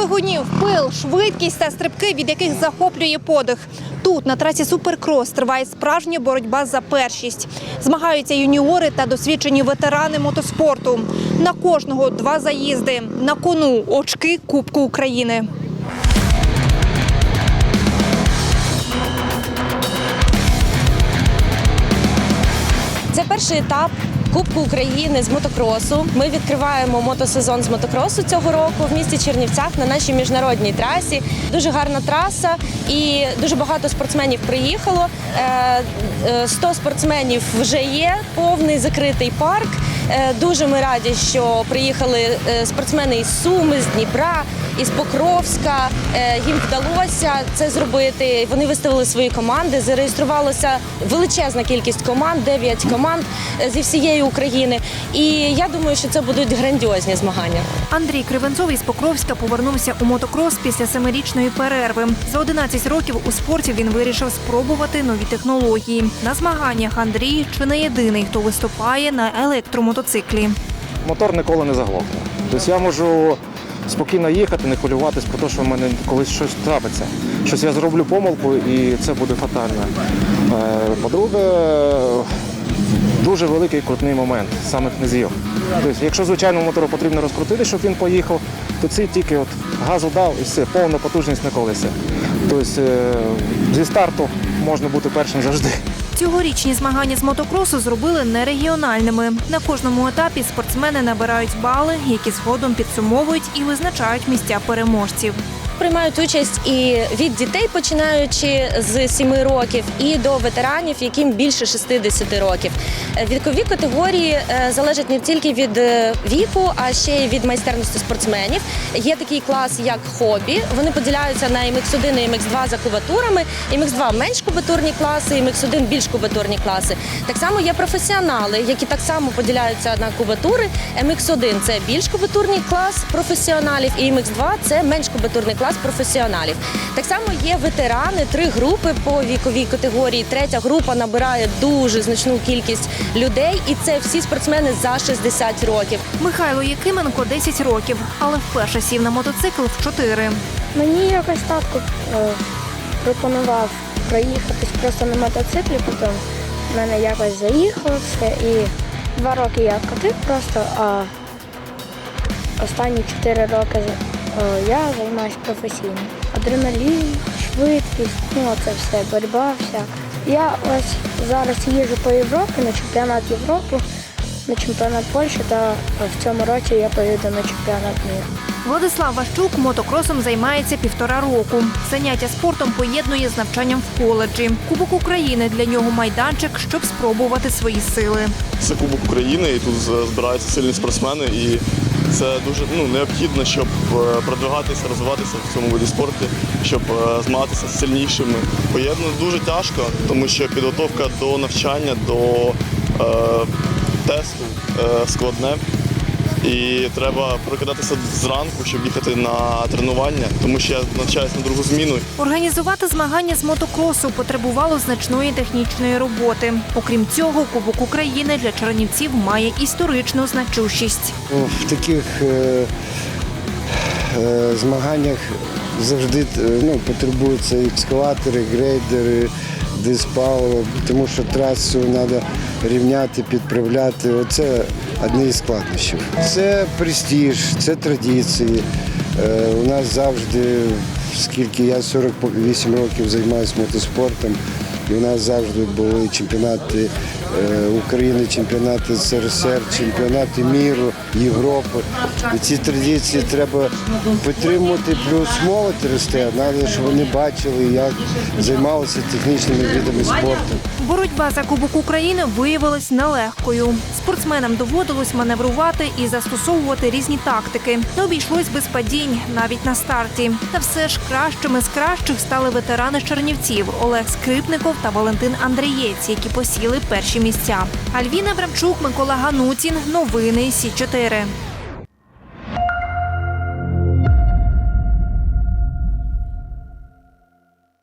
двигунів, пил, швидкість та стрибки, від яких захоплює подих. Тут на трасі Суперкрос триває справжня боротьба за першість. Змагаються юніори та досвідчені ветерани мотоспорту. На кожного два заїзди. На кону очки Кубку України. Це перший етап Кубку України з мотокросу. Ми відкриваємо мотосезон з мотокросу цього року в місті Чернівцях на нашій міжнародній трасі. Дуже гарна траса і дуже багато спортсменів приїхало. Е, е, 100 спортсменів вже є, повний закритий парк. Е, Дуже ми раді, що приїхали е, спортсмени із Суми, з Дніпра, із Покровська. Е, Їм вдалося це зробити. Вони виставили свої команди. Зареєструвалося величезна кількість команд, 9 команд зі всієї України. І я думаю, що це будуть грандіозні змагання. Андрій Кривенцов із Покровська повернувся у мотокрос після семирічної перерви. За 11 років у спорті він вирішив спробувати нові технології. На змаганнях Андрій чи не єдиний, хто виступає на електромотоциклі. мотор ніколи не заглохне. Тобто я можу спокійно їхати, не хвилюватись про те, що в мене колись щось трапиться. Щось я зроблю помилку і це буде фатально. Е, По-друге, дуже великий крутний момент самих низів. Тобто, якщо звичайному мотору потрібно розкрутити, щоб він поїхав, то цей тільки от газу дав і все, повна потужність на колесі. Тобто е, зі старту можна бути першим завжди. Цьогорічні змагання з мотокросу зробили нерегіональними. На кожному етапі спортсмени набирають бали, які згодом підсумовують і визначають місця переможців. Приймають участь і від дітей, починаючи з 7 років, і до ветеранів, яким більше 60 років. Е, Вікові категорії е, залежать не тільки від е, віку, а ще й від майстерності спортсменів. Є такий клас, як хобі. Вони поділяються на MX1 і MX2 за кубатурами. MX2 менш кубатурні класи, MX1 більш кубатурні класи. Так само є професіонали, які так само поділяються на кубатури. MX1 – це більш кубатурний клас професіоналів, і MX2 – це менш кубатурний клас професіоналів. Так само є ветерани, три групи по віковій категорії. Третя група набирає дуже значну кількість людей, і це всі спортсмени за 60 років. Михайло Якименко 10 років, але вперше сів на мотоцикл в 4. Мені якось татко е, пропонував проїхатись просто на мотоциклі, потім в мене якось заїхало все і два роки я катив просто, а останні чотири роки я займаюся професійно. Адреналін, швидкість, ну це все, боротьба вся. Я ось зараз їжджу по Європі на чемпіонат Європи, на чемпіонат Польщі та в цьому році я поїду на чемпіонат міру. Владислав Ващук мотокросом займається півтора року. Заняття спортом поєднує з навчанням в коледжі. Кубок України для нього майданчик, щоб спробувати свої сили. Це Кубок України, і тут збираються сильні спортсмени, і це дуже ну, необхідно, щоб е, продвигатися, розвиватися в цьому виді спорту, щоб е, змагатися з сильнішими. Поєднано дуже тяжко, тому що підготовка до навчання, до е, тесту е, складне. І треба прокидатися зранку, щоб їхати на тренування, тому що я навчаюся на другу зміну. Організувати змагання з мотокросу потребувало значної технічної роботи. Окрім цього, Кубок України для чернівців має історичну значущість. В таких е, е, змаганнях завжди е, ну, потребуються екскаватори, грейдери, диспаливо, тому що трасу треба рівняти, підправляти. Оце одне із складнощів. Це престиж, це традиції. Е, У нас завжди, скільки я 48 років займаюся мотоспортом, і у нас завжди були чемпіонати України, чемпіонати СРСР, чемпіонати міру, Європи. І ці традиції треба підтримувати, плюс молодь росте. Треба, щоб вони бачили, як займалися технічними видами спорту. Боротьба за Кубок України виявилась нелегкою. Спортсменам доводилось маневрувати і застосовувати різні тактики. Не обійшлось без падінь навіть на старті. Та все ж кращими з кращих стали ветерани з Чернівців Олег Скрипников та Валентин Андрієць, які посіли перші місця. Альвіна Брамчук, Микола Ганутін. Новини Сі 4